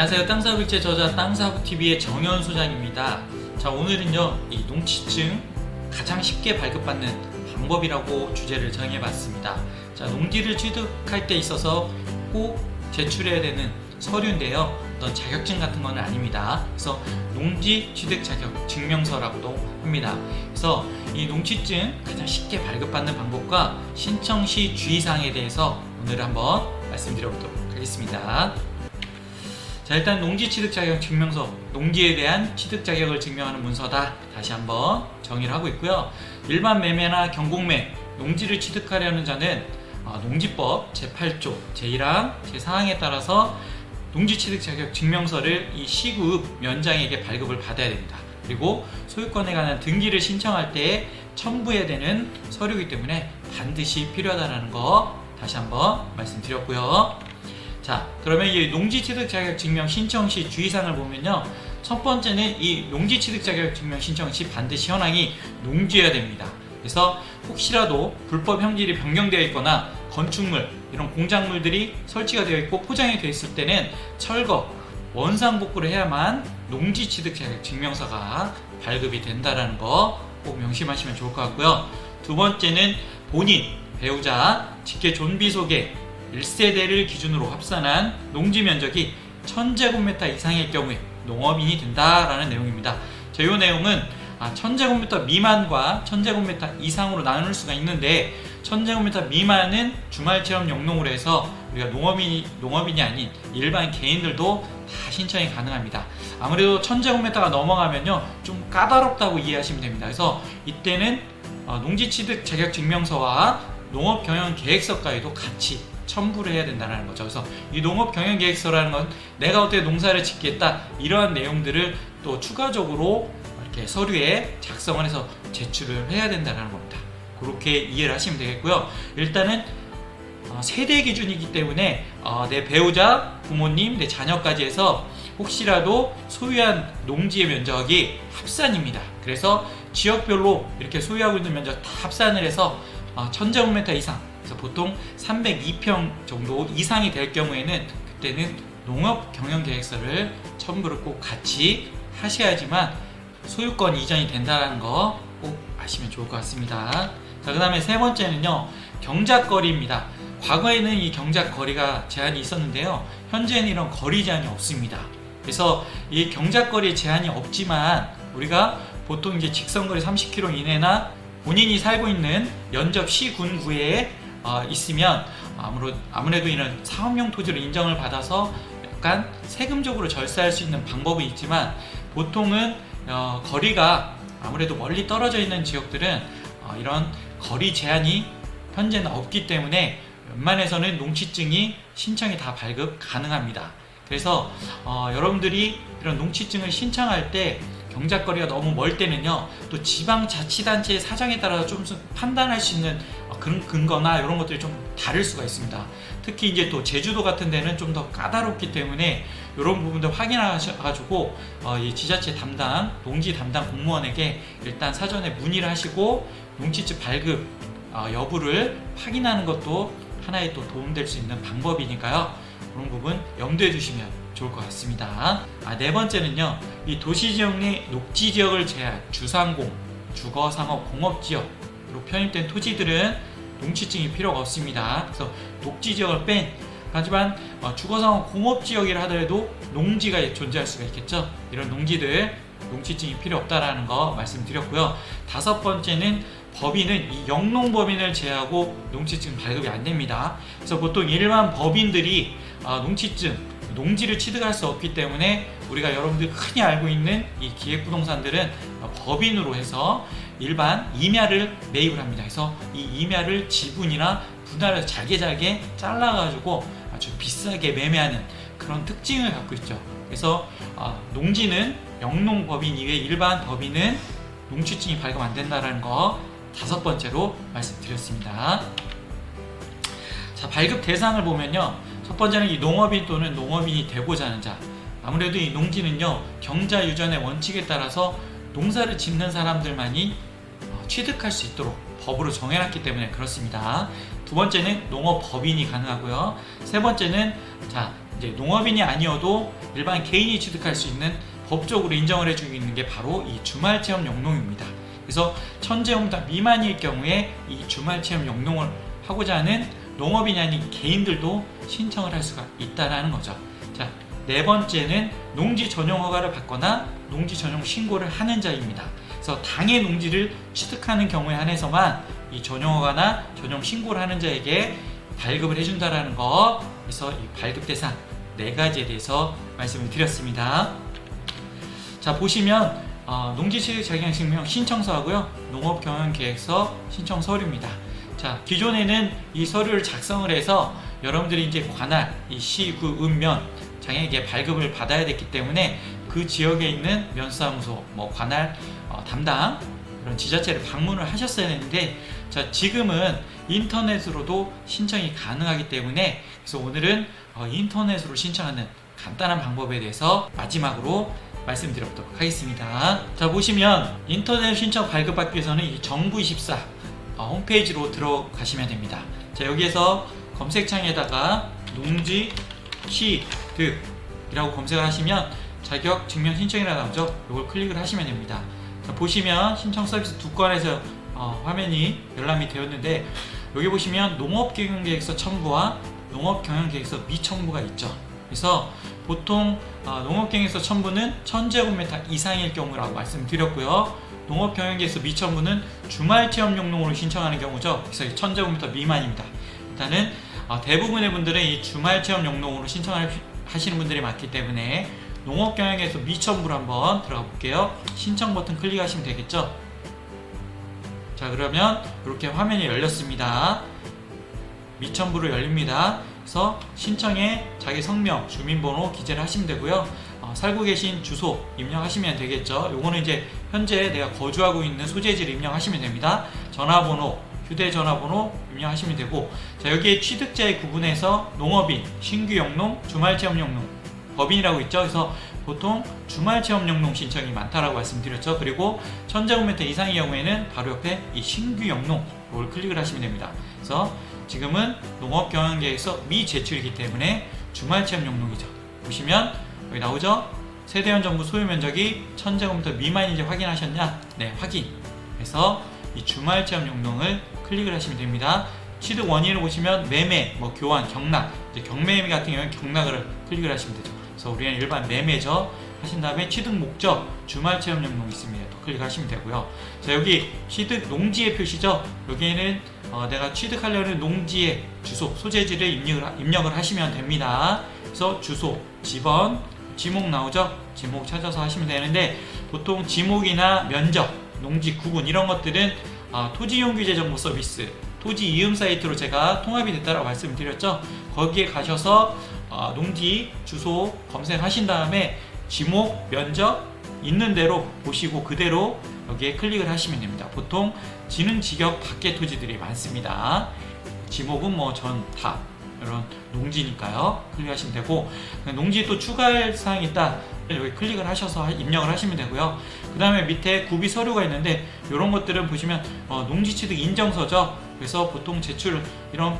안녕하세요. 땅사업일제 저자 땅사업TV의 정현 소장입니다. 자, 오늘은요, 이 농지증 가장 쉽게 발급받는 방법이라고 주제를 정해봤습니다. 자, 농지를 취득할 때 있어서 꼭 제출해야 되는 서류인데요. 어떤 자격증 같은 건 아닙니다. 그래서 농지 취득 자격 증명서라고도 합니다. 그래서 이 농지증 가장 쉽게 발급받는 방법과 신청 시 주의사항에 대해서 오늘 한번 말씀드려보도록 하겠습니다. 자 일단 농지 취득 자격 증명서 농지에 대한 취득 자격을 증명하는 문서다. 다시 한번 정의를 하고 있고요. 일반 매매나 경공매 농지를 취득하려는 자는 어, 농지법 제8조 제1항 제4항에 따라서 농지 취득 자격 증명서를 이 시급 면장에게 발급을 받아야 됩니다. 그리고 소유권에 관한 등기를 신청할 때 첨부해야 되는 서류이기 때문에 반드시 필요하다는 거 다시 한번 말씀드렸고요 자, 그러면 이 농지 취득 자격 증명 신청 시 주의사항을 보면요. 첫 번째는 이 농지 취득 자격 증명 신청 시 반드시 현황이 농지여야 됩니다. 그래서 혹시라도 불법 형질이 변경되어 있거나 건축물, 이런 공작물들이 설치가 되어 있고 포장이 되어 있을 때는 철거, 원상 복구를 해야만 농지 취득 자격 증명서가 발급이 된다라는 거 꼭 명심하시면 좋을 것 같고요. 두 번째는 본인, 배우자, 직계 존비 소개, 1세대를 기준으로 합산한 농지 면적이 1000제곱미터 이상일 경우에 농업인이 된다라는 내용입니다. 자, 이 내용은 아, 1000제곱미터 미만과 1000제곱미터 이상으로 나눌 수가 있는데 1000제곱미터 미만은 주말 체험 영농으로 해서 우리가 농업인이 농업인이 아닌 일반 개인들도 다 신청이 가능합니다. 아무래도 1000제곱미터가 넘어가면요 좀 까다롭다고 이해하시면 됩니다. 그래서 이때는 어, 농지 취득 자격 증명서와 농업 경영 계획서까지도 같이 첨부를 해야 된다는 거죠. 그래서 이 농업 경영 계획서라는 건 내가 어떻게 농사를 짓겠다 이러한 내용들을 또 추가적으로 이렇게 서류에 작성을 해서 제출을 해야 된다는 겁니다. 그렇게 이해를 하시면 되겠고요. 일단은 어, 세대 기준이기 때문에 어, 내 배우자, 부모님, 내 자녀까지 해서 혹시라도 소유한 농지의 면적이 합산입니다. 그래서 지역별로 이렇게 소유하고 있는 면적 다 합산을 해서 어, 1000제곱미터 이상 그래서 보통 302평 정도 이상이 될 경우에는 그때는 농업 경영 계획서를 첨부를 꼭 같이 하셔야지만 소유권 이전이 된다는 거 꼭 아시면 좋을 것 같습니다. 자, 그 다음에 세 번째는요, 경작거리입니다. 과거에는 이 경작거리가 제한이 있었는데요, 현재는 이런 거리 제한이 없습니다. 그래서 이 경작거리 제한이 없지만 우리가 보통 이제 직선거리 30km 이내나 본인이 살고 있는 연접 시군구에 어, 있으면 아무래도, 이런 사업용 토지로 인정을 받아서 약간 세금적으로 절세할 수 있는 방법이 있지만 보통은 어, 거리가 아무래도 멀리 떨어져 있는 지역들은 어, 이런 거리 제한이 현재는 없기 때문에 웬만해서는 농취증이 신청이 다 발급 가능합니다. 그래서 어, 여러분들이 이런 농취증을 신청할 때 경작거리가 너무 멀 때는요 또 지방자치단체의 사정에 따라서 좀 판단할 수 있는 근거나 이런 것들이 좀 다를 수가 있습니다. 특히 이제 또 제주도 같은 데는 좀 더 까다롭기 때문에 이런 부분들 확인하셔가지고 어, 이 지자체 담당 농지 담당 공무원에게 일단 사전에 문의를 하시고 농지증 발급 어, 여부를 확인하는 것도 하나의 또 도움될 수 있는 방법이니까요. 그런 부분 염두해 주시면 좋을 것 같습니다. 아, 네 번째는요, 이 도시지역 내 녹지지역을 제한 주상공, 주거상업, 공업지역으로 편입된 토지들은 농지증이 필요가 없습니다. 그래서 녹지 지역을 뺀 하지만 어, 주거상업 공업 지역이라 하더라도 농지가 존재할 수가 있겠죠. 이런 농지들 농지증이 필요 없다라는 거 말씀드렸고요. 다섯 번째는 법인은 이 영농 법인을 제외하고 농지증 발급이 안 됩니다. 그래서 보통 일반 법인들이 아, 농지증, 농지를 취득할 수 없기 때문에 우리가 여러분들이 흔히 알고 있는 이 기획부동산들은 법인으로 해서 일반 임야를 매입을 합니다. 그래서 이 임야를 지분이나 분할해서 잘게 잘게 잘라가지고 아주 비싸게 매매하는 그런 특징을 갖고 있죠. 그래서 아, 농지는 영농법인 이외 일반 법인은 농취증이 발급 안 된다는 거 다섯 번째로 말씀드렸습니다. 자, 발급 대상을 보면요. 첫 번째는 이 농업인 또는 농업인이 되고자 하는 자. 아무래도 이 농지는요, 경자 유전의 원칙에 따라서 농사를 짓는 사람들만이 어, 취득할 수 있도록 법으로 정해놨기 때문에 그렇습니다. 두 번째는 농업법인이 가능하고요. 세 번째는 자 이제 농업인이 아니어도 일반 개인이 취득할 수 있는 법적으로 인정을 해주고 있는 게 바로 이 주말 체험 영농입니다. 그래서 천재홍답 미만일 경우에 이 주말 체험 영농을 하고자 하는 농업인이 아닌 개인들도 신청을 할 수가 있다라는 거죠. 자, 네 번째는 농지 전용 허가를 받거나 농지 전용 신고를 하는 자입니다. 그래서 당의 농지를 취득하는 경우에 한해서만 이 전용 허가나 전용 신고를 하는 자에게 발급을 해준다라는 거. 그래서 이 발급 대상 네 가지에 대해서 말씀을 드렸습니다. 자 보시면 어, 농지취득 자격증명 신청서하고요 농업경영계획서 신청 서류입니다. 자 기존에는 이 서류를 작성을 해서 여러분들이 이제 관할 이 시, 구, 읍면 장에게 발급을 받아야 됐기 때문에 그 지역에 있는 면사무소, 뭐 관할 어, 담당 그런 지자체를 방문을 하셨어야 했는데 자 지금은 인터넷으로도 신청이 가능하기 때문에 그래서 오늘은 어, 인터넷으로 신청하는 간단한 방법에 대해서 마지막으로 말씀드려보도록 하겠습니다. 자 보시면 인터넷 신청 발급받기 위해서는 이 정부24 어, 홈페이지로 들어가시면 됩니다. 자 여기에서 검색창에다가 농지 취득이라고 검색을 하시면 자격 증명 신청이라고 나오죠. 이걸 클릭을 하시면 됩니다. 자, 보시면 신청 서비스 두 건에서 어, 화면이 열람이 되었는데 여기 보시면 농업경영계획서 첨부와 농업경영계획서 미첨부가 있죠. 그래서 보통 어, 농업경영계획서 첨부는 1000제곱미터 이상일 경우라고 말씀드렸고요. 농업경영계획서 미첨부는 주말 체험 용농으로 신청하는 경우죠. 그래서 1000제곱미터 미만입니다. 일단은 어, 대부분의 분들은 이 주말 체험 용농으로 신청하시는 분들이 많기 때문에 농업경영에서 미첨부로 한번 들어가 볼게요. 신청 버튼 클릭하시면 되겠죠. 자 그러면 이렇게 화면이 열렸습니다. 미첨부로 열립니다. 그래서 신청에 자기 성명, 주민번호 기재를 하시면 되고요. 어, 살고 계신 주소 입력하시면 되겠죠. 요거는 이제 현재 내가 거주하고 있는 소재지를 입력하시면 됩니다. 전화번호, 휴대전화번호 입력하시면 되고 자 여기에 취득자의 구분해서 농업인, 신규 영농, 주말 체험 영농 법인이라고 있죠. 그래서 보통 주말 체험 영농 신청이 많다라고 말씀드렸죠. 그리고 1000제곱미터 이상의 경우에는 바로 옆에 이 신규 영농 이걸 클릭을 하시면 됩니다. 그래서 지금은 농업 경영계획서 미제출이기 때문에 주말 체험 영농이죠. 보시면 여기 나오죠. 세대원 정부 소유 면적이 1000제곱미터 미만인지 확인하셨냐? 네, 확인. 그래서 이 주말 체험 용농을 클릭을 하시면 됩니다. 취득 원인을 보시면 매매, 뭐 교환, 경락, 이제 경매매 같은 경우는 경락을 클릭을 하시면 되죠. 그래서 우리는 일반 매매죠. 하신 다음에 취득 목적, 주말 체험 용농 있습니다. 또 클릭하시면 되고요. 자 여기 취득 농지의 표시죠. 여기에는 어, 내가 취득하려는 농지의 주소, 소재지를 입력을, 하- 입력을 하시면 됩니다. 그래서 주소, 지번, 지목 나오죠? 지목 찾아서 하시면 되는데 보통 지목이나 면적, 농지 구분 이런 것들은 아, 토지이용규제 정보 서비스 토지 이음 사이트로 제가 통합이 됐다라고 말씀드렸죠. 거기에 가셔서 아, 농지 주소 검색하신 다음에 지목 면적 있는 대로 보시고 그대로 여기에 클릭을 하시면 됩니다. 보통 지능 지역 밖의 토지들이 많습니다. 지목은 뭐 전 다 이런 농지니까요. 클릭하시면 되고 농지 또 추가할 사항이 있다. 여기 클릭을 하셔서 입력을 하시면 되고요. 그 다음에 밑에 구비 서류가 있는데 이런 것들은 보시면 어, 농지취득 인정서죠. 그래서 보통 제출 이런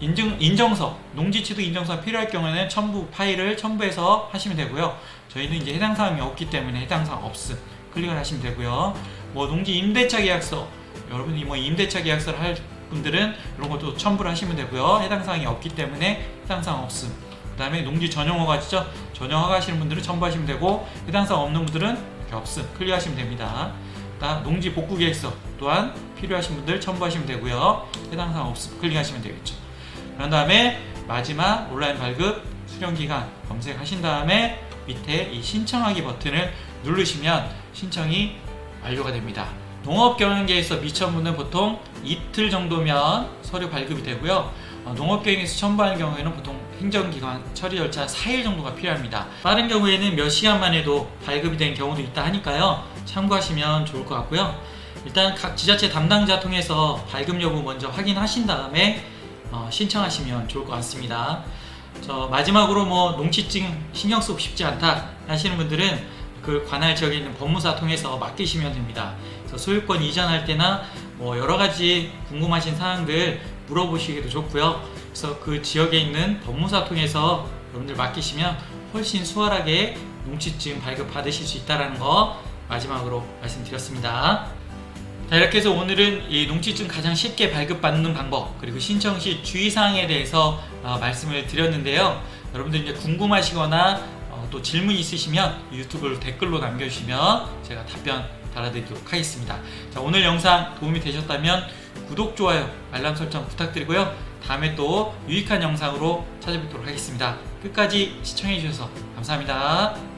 인증, 인정서, 농지취득 인정서 필요할 경우에는 첨부 파일을 첨부해서 하시면 되고요. 저희는 이제 해당 사항이 없기 때문에 해당 사항 없음 클릭을 하시면 되고요. 뭐 농지 임대차 계약서 여러분이 뭐 임대차 계약서를 할 분들은 이런 것도 첨부를 하시면 되고요. 해당 사항이 없기 때문에 해당 사항 없음. 그 다음에 농지 전용 허가죠. 전용 허가 하시는 분들은 첨부하시면 되고 해당 사항 없는 분들은 이렇게 없음 클릭하시면 됩니다. 농지 복구 계획서 또한 필요하신 분들 첨부하시면 되고요. 해당 사항 없음 클릭하시면 되겠죠. 그런 다음에 마지막 온라인 발급 수령 기간 검색하신 다음에 밑에 이 신청하기 버튼을 누르시면 신청이 완료가 됩니다. 농업 경영계에서 미천부는 보통 이틀 정도면 서류 발급이 되고요. 어, 농업경영에서 첨부하는 경우에는 보통 행정기관 처리 절차 4일 정도가 필요합니다. 빠른 경우에는 몇 시간만 해도 발급이 되는 경우도 있다 하니까요. 참고하시면 좋을 것 같고요. 일단 각 지자체 담당자 통해서 발급 여부 먼저 확인하신 다음에 어, 신청하시면 좋을 것 같습니다. 저 마지막으로 뭐 농지증 신경 쓰고 싶지 않다 하시는 분들은 그 관할 지역에 있는 법무사 통해서 맡기시면 됩니다. 소유권 이전할 때나 뭐 여러 가지 궁금하신 사항들 물어보시기도 좋고요. 그래서 그 지역에 있는 법무사 통해서 여러분들 맡기시면 훨씬 수월하게 농치증 발급 받으실 수 있다는 거 마지막으로 말씀드렸습니다. 자 이렇게 해서 오늘은 이 농치증 가장 쉽게 발급받는 방법 그리고 신청 시 주의사항에 대해서 어, 말씀을 드렸는데요. 여러분들 이제 궁금하시거나 어, 또 질문 있으시면 유튜브로 댓글로 남겨주시면 제가 답변 달아드리도록 하겠습니다. 자 오늘 영상 도움이 되셨다면 구독, 좋아요, 알람 설정 부탁드리고요. 다음에 또 유익한 영상으로 찾아뵙도록 하겠습니다. 끝까지 시청해주셔서 감사합니다.